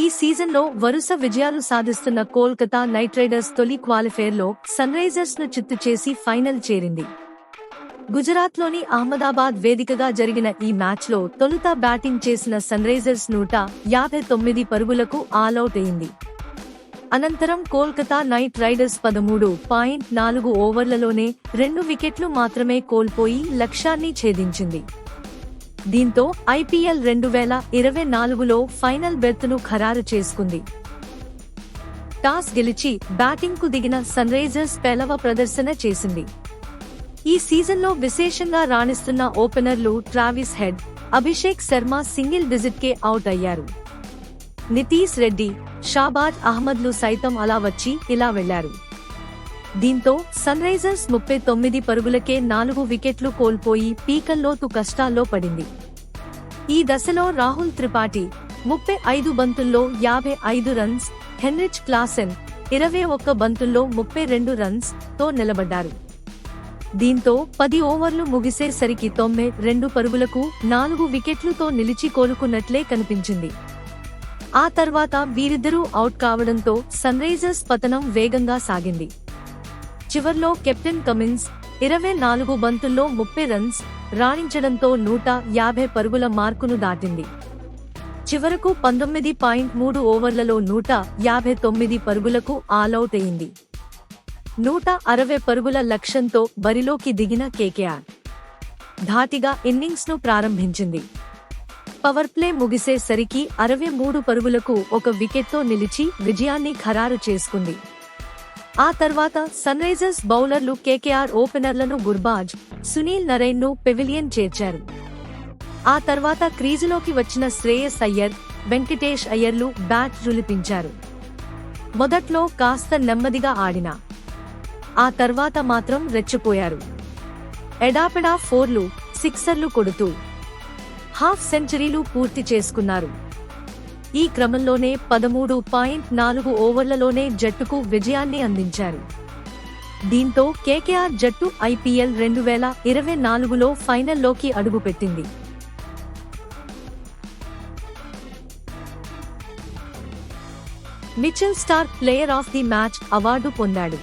ఈ సీజన్లో వరుస విజయాలు సాధిస్తున్న కోల్కతా నైట్ రైడర్స్ తొలి క్వాలిఫైర్లో సన్ రైజర్స్ను చిత్తు చేసి ఫైనల్ చేరింది. గుజరాత్లోని అహ్మదాబాద్ వేదికగా జరిగిన ఈ మ్యాచ్లో తొలుత బ్యాటింగ్ చేసిన సన్ రైజర్స్ నూట యాభై తొమ్మిది పరుగులకు ఆలౌట్ అయింది. అనంతరం కోల్కతా నైట్ రైడర్స్ పదమూడు పాయింట్ నాలుగు ఓవర్లలోనే రెండు వికెట్లు మాత్రమే కోల్పోయి లక్ష్యాన్ని ఛేదించింది. దీంతో ఐపీఎల్ రెండు వేల ఇరవై నాలుగులో ఫైనల్ బెర్త్ను ఖరారు చేసుకుంది. టాస్ గెలిచి బ్యాటింగ్కు దిగిన సన్ రైజర్స్ పేలవ ప్రదర్శన చేసింది. ఈ సీజన్లో విశేషంగా రాణిస్తున్న ఓపెనర్లు Travis Head Abhishek Sharma single డిజిట్కే out అయ్యారు. నితీష్ రెడ్డి షాబాజ్ అహ్మద్లు సైతం అలా వచ్చి ఇలా వెళ్ళారు. దీంతో సన్ రైజర్స్ ముప్పై తొమ్మిది పరుగులకే నాలుగు వికెట్లు కోల్పోయి పీకల్లోతు కష్టాల్లో పడింది. ఈ దశలో రాహుల్ త్రిపాఠి ముప్పై ఐదు బంతుల్లో యాభై ఐదు రన్స్ హెన్రిచ్ క్లాసెన్ ఇరవై ఒక్క బంతుల్లో ముప్పై రెండు రన్స్తో నిలబడ్డారు. దీంతో పది ఓవర్లు ముగిసేసరికి తొంభై రెండు పరుగులకు నాలుగు వికెట్లుతో నిలిచి కోలుకున్నట్లే కనిపించింది. ఆ తర్వాత వీరిద్దరూ అవుట్ కావడంతో సన్ రైజర్స్ పతనం వేగంగా సాగింది. చివర్లో కెప్టెన్ కమిన్స్ ఇరవై నాలుగు బంతుల్లో ముప్పై రన్స్ రాణించడంతో నూట యాభై పరుగుల మార్కును దాటింది. చివరకు పంతొమ్మిది పాయింట్ మూడు ఓవర్లలో నూట యాభై తొమ్మిది పరుగులకు ఆలౌట్ అయింది. నూట అరవై పరుగుల లక్ష్యంతో బరిలోకి దిగిన కేకేఆర్ ధాటిగా ఇన్నింగ్స్ను ప్రారంభించింది. పవర్ ప్లే ముగిసేసరికి అరవై మూడు పరుగులకు ఒక వికెట్తో నిలిచి విజయాన్ని ఖరారు చేసుకుంది. ఆ తర్వాత సన్ రైజర్స్ బౌలర్లు కేకేఆర్ ఓపెనర్లను గుర్బాజ్ సునీల్ నరైన్ను పెవిలియన్ చేర్చారు. ఆ తర్వాత క్రీజులోకి వచ్చిన శ్రేయస్ అయ్యర్ వెంకటేష్ అయ్యర్లు బ్యాట్ జులిపించారు మొదట్లో కాస్త నెమ్మదిగా ఆడిన. ఆ తర్వాత మాత్రం రెచ్చిపోయారు. ఎడాపెడా ఫోర్లు సిక్సర్లు కొడుతూ హాఫ్ సెంచరీలు పూర్తి చేసుకున్నారు. ఈ క్రమంలోనే పదమూడు పాయింట్ నాలుగు ఓవర్లలోనే జట్టుకు విజయాన్ని అందించారు. దీంతో కేకేఆర్ జట్టు ఐపీఎల్ రెండు వేల ఇరవై నాలుగులో ఫైనల్లోకి అడుగుపెట్టింది. Mitchell Starc player of the match award పొందాడు.